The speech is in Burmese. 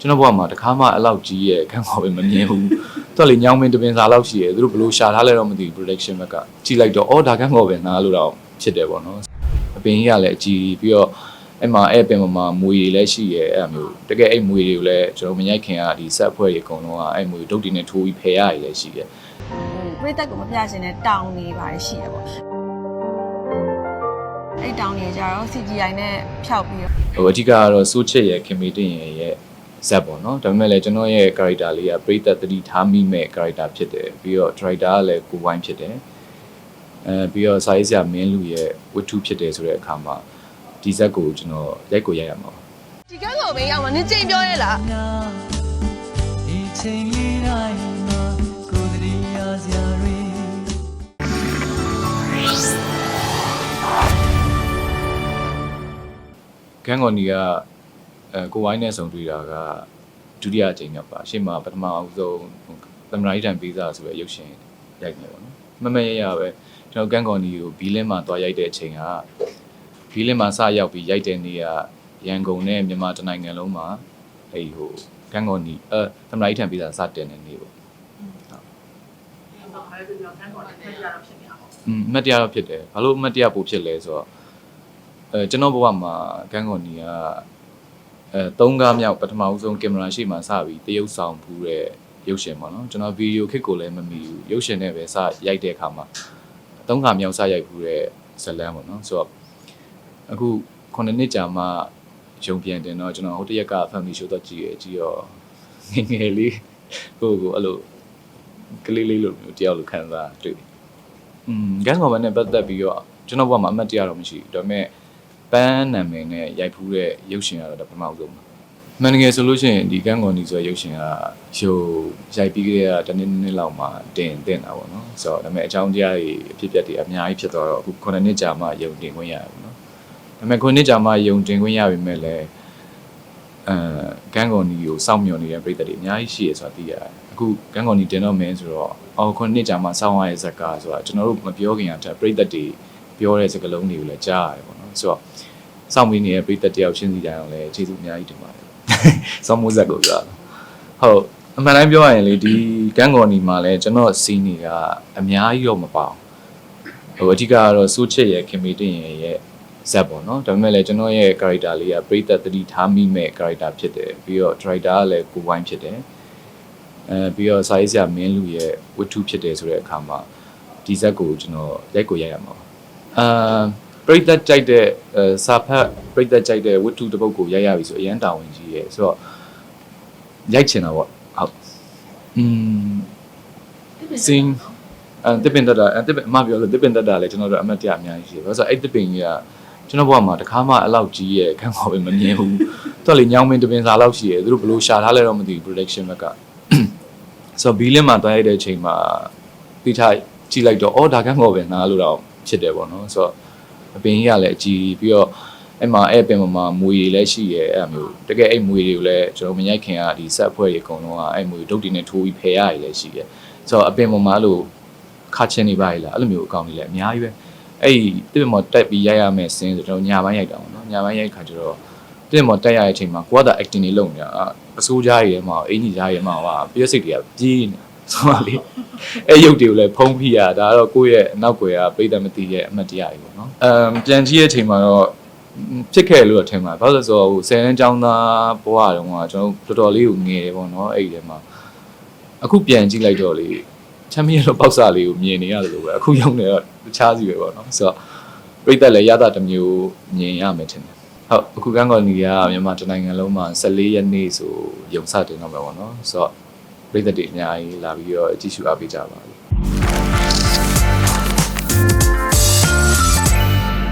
ကျွန်တော်ဘဝမှာတခါမှအဲ့လောက်ကြီးရဲ့ခံခေါ်ပဲမမြင်ဘူးတော်လေညောင်းမင်းတပင်စာလောက်ရှိရဲ့သူတို့ဘယ်လိုရှာထားလဲတော့မသိဘူး production ဘက်ကကြည့်လိုက်တော့အော်ဒါခံခေါ်ပဲနားလို့တော့ဖြစ်တယ်ပေါ့နော်အပင်ကြီးကလည်းအကြီးပြီးတော့အဲ့မှာအဲ့ပင်မှာမွေတွေလည်းရှိရဲ့အဲ့လိုမျိုးတကယ်အဲ့မွေတွေကိုလည်းကျွန်တော်မရိုက်ခင်ကဒီဆက်ဖွဲ့တွေအကုန်လုံးကအဲ့မွေဒုတ်တီနဲ့ထိုးပြီးဖယ်ရရည်လည်းရှိရဲ့ပြိသက်ကိုမပြရှင်တဲ့တောင်နေပါတယ်ရှိရပေါ့အဲ့တောင်နေကြတော့ CGI နဲ့ဖျောက်ပြီးတော့ဟိုအဓိကကတော့စိုးချစ်ရဲ့ခင်မီတင်ရဲ့ရဲ့ ဇက်ပေါ့နော်ဒါပေမဲ့လည်းကျွန်တော်ရဲ့ character လေးကပရိသတ်တတိထားမိမဲ့ character ဖြစ်တယ်ပြီးတော့ director ကလည်းကိုဝိုင်းဖြစ်တယ်အဲပြီးတော့စာရေးဆရာမင်းလူရဲ့ဝတ္ထုဖြစ်တယ်ဆိုတဲ့အခါမှာဒီဇက်ကိုကျွန်တော်ရိုက်ကိုရိုက်ရမှာပါဒီကန်းကိုပဲရောက်မှာနင်ကြိမ်ပြောရဲလားဒီချိန်လေးတိုင်းမှာကိုယ်တည်းရစရာတွေဂန်ဂေါ်နီကအဲ ကိုဝိုင်းနဲ့ဆုံတွေ့တာကဒုတိယအကြိမ်တော့ပါရှေ့မှာပထမအဆုံးသမရိုင်းတန်ပေးစာဆိုတဲ့ရုပ်ရှင်ရိုက်နေပါတော့မမရရပဲကျွန်တော်ဂန်ဂေါ်နီကိုဘီလင်းမှာသွားရိုက်တဲ့အချိန်ကဘီလင်းမှာစရောက်ပြီးရိုက်တဲ့နေ့ကရန်ကုန်နဲ့မြန်မာတနိုင်ငံလုံးမှာအဲ့ဟိုဂန်ဂေါ်နီအဲသမရိုင်းတန်ပေးစာစတင်တဲ့နေ့ပေါ့อืมအမတ်တရားတော့ဖြစ်တယ်ဘာလို့အမတ်တရားပို့ဖြစ်လဲဆိုတော့အဲကျွန်တော်ဘဝမှာဂန်ဂေါ်နီက အဲသုံးကားမြောက်ပထမဦးဆုံးကင်မရာရှေ့မှာစပြီးတရုပ်ဆောင်ဖူးတဲ့ရုပ်ရှင်ပေါ့နော်ကျွန်တော်ဗီဒီယိုခစ်ကိုလည်းမမီဘူးရုပ်ရှင်နဲ့ပဲစရိုက်တဲ့အခါမှာသုံးခါမြောက်စရိုက်ဖူးတဲ့ဇတ်လန်းပေါ့နော်ဆိုတော့အခုခုနှစ်နှစ်ကြာမှရုံပြန်တင်တော့ကျွန်တော်ဟိုတရက်က family show တော့ကြည့်ရကြည့်ရောငယ်ငယ်လေးကိုယ့်ကိုအဲ့လိုကလေးလေးလိုမျိုးတယောက်လိုခံစားတွေ့တယ်อืมဂန်ကော်မန်နဲ့ပတ်သက်ပြီးတော့ကျွန်တော်ဘဝမှာအမှတ်တရတော့မရှိဘူးဒါပေမဲ့ ပန်းနာမည်နဲ့ရိုက်ဖူးတဲ့ရုပ်ရှင်ကတော့ဒါပထမဦးဆုံးပါမှန်တကယ်ဆိုလို့ရှိရင်ဒီကန်းကွန်ဒီဆိုတဲ့ရုပ်ရှင်ကရုပ်ရိုက်ပြီးခဲ့တဲ့တနည်းနည်းလောက်မှတင်တင်တာပေါ့နော်ဆိုတော့ဒါပေမဲ့အကြောင်းတရားတွေအဖြစ်အပျက်တွေအများကြီးဖြစ်သွားတော့အခု9နှစ်ကြာမှယုံတင်ခွင့်ရတယ်ပေါ့နော်ဒါပေမဲ့9နှစ်ကြာမှယုံတင်ခွင့်ရပြီမဲ့လည်းအဲကန်းကွန်ဒီကိုစောင့်မျှော်နေတဲ့ပြည်သက်တွေအများကြီးရှိရဆိုတာသိရတယ်အခုကန်းကွန်ဒီတင်တော့မင်းဆိုတော့အော်9နှစ်ကြာမှစောင့်ရတဲ့ဇက်ကဆိုတာကျွန်တော်တို့မပြောခင်ကတည်းကပြည်သက်တွေပြောတဲ့စကားလုံးတွေကိုလည်းကြားရတယ်ပေါ့နော်ဆိုတော့ စောင့်ပြီးနေတဲ့ပြည်သက်တယောက်ချင်းစီတိုင်းအောင်လည်းကျေးဇူးအများကြီးတင်ပါတယ်စောင့်မိုးဇက်ကိုပြောတာဟုတ်အမှန်တိုင်းပြောရရင်လေဒီကန်းကော်နီမှာလည်းကျွန်တော်စီးနေကအများကြီးတော့မပါဘူးဟိုအဓိကကတော့စိုးချစ်ရဲ့ခင်မီတင်ရဲ့ရဲ့ဇက်ပေါ့နော်ဒါပေမဲ့လည်းကျွန်တော်ရဲ့ character လေးကပရိသတ်တတိထားမိမဲ့ character ဖြစ်တယ်ပြီးတော့ director ကလည်းကိုဝိုင်းဖြစ်တယ်အဲပြီးတော့စာရေးဆရာမင်းလူရဲ့ဝတ္ထုဖြစ်တယ်ဆိုတဲ့အခါမှာဒီဇက်ကိုကျွန်တော်ရိုက်ကိုရိုက်ရမှာပါအာ ပရိသတ်ကြိုက်တဲ့အဲစာဖတ်ပရိသတ်ကြိုက်တဲ့ဝတ္ထုတစ်ပုဒ်ကိုရိုက်ရပြီဆိုအရန်တာဝန်ကြီးရဲ့ဆိုတော့ရိုက်ချင်တာပေါ့ဟုတ်อืมစင်းအဲတစ်ပင်တက်တာအဲတစ်ပင်အမပြောလို့တစ်ပင်တက်တာလေကျွန်တော်တို့အမတ်တရအများကြီးရှိတယ်ဘာလို့ဆိုတော့အဲ့တစ်ပင်ကြီးကကျွန်တော်ဘဝမှာတခါမှအဲ့လောက်ကြီးရဲ့ခံခေါ်ပဲမမြင်ဘူးတော်လေညောင်းမင်းတစ်ပင်စာလောက်ရှိရဲ့သူတို့ဘယ်လိုရှာထားလဲတော့မသိဘူး production ဘက်ကဆိုတော့ဘီလင်းမှာတွားရတဲ့အချိန်မှာတိထားကြည့်လိုက်တော့အော်ဒါခံခေါ်ပဲနားလို့တော့ဖြစ်တယ်ပေါ့နော်ဆိုတော့ အပင်ကြီးကလည်းအကြီးပြီးတော့အဲ့မှာအဲ့ပင်မှာမွေတွေလည်းရှိရဲ့အဲ့လိုမျိုးတကယ်အဲ့မွေတွေကိုလည်းကျွန်တော်မရိုက်ခင်ကဒီဆက်အဖွဲ့တွေအကုန်လုံးကအဲ့မွေဒုတ်တီနဲ့ထိုးပြီးဖယ်ရရည်လည်းရှိရဲ့ဆိုတော့အပင်ပေါ်မှာအဲ့လိုခါချင်းနေပါလေလားအဲ့လိုမျိုးအကောင်တွေလည်းအများကြီးပဲအဲ့ဒီတစ်ပင်ပေါ်တက်ပြီးရိုက်ရမယ်စင်းဆိုကျွန်တော်ညာပိုင်းရိုက်တာပေါ့နော်ညာပိုင်းရိုက်ခါကျတော့တစ်ပင်ပေါ်တက်ရတဲ့အချိန်မှာကိုကသာ acting တွေလုပ်နေတာအစိုးကြားရည်ထဲမှာအင်ကြီးကြားရည်ထဲမှာဟာပြည့်စိတ်တွေကပြေးနေ ဆိုတော့လေအဲ့ရုပ်တွေကိုလည်းဖုံးဖိရဒါကတော့ကိုယ့်ရဲ့အနောက်ွယ်ကပိတ်သက်မသိရဲ့အမှတ်တရတွေပေါ့နော်အမ်ပြန်ကြည့်တဲ့အချိန်မှာတော့ဖြစ်ခဲ့လို့တော့ထင်ပါတယ်ဘာလို့လဲဆိုတော့ဟိုဆယ်တန်းကျောင်းသားဘဝတုန်းကကျွန်တော်တော်တော်လေးကိုငယ်တယ်ပေါ့နော်အဲ့ဒီထဲမှာအခုပြန်ကြည့်လိုက်တော့လေချမ်းမြေလို့ပေါက်စာလေးကိုမြင်နေရတယ်လို့ပဲအခုရောက်နေတော့တခြားစီပဲပေါ့နော်ဆိုတော့ပိတ်သက်လည်းရတာတစ်မျိုးမြင်ရမယ်ထင်တယ်ဟုတ်အခုကန်းကော်နီကမြန်မာတနိုင်ငံလုံးမှာ14ရက်နေ့ဆိုရုံစတင်တော့မယ်ပေါ့နော်ဆိုတော့ ပြည်သက်တွေအများကြီးလာပြီးတော့ကြည့်ရှုအားပေးကြပါလို့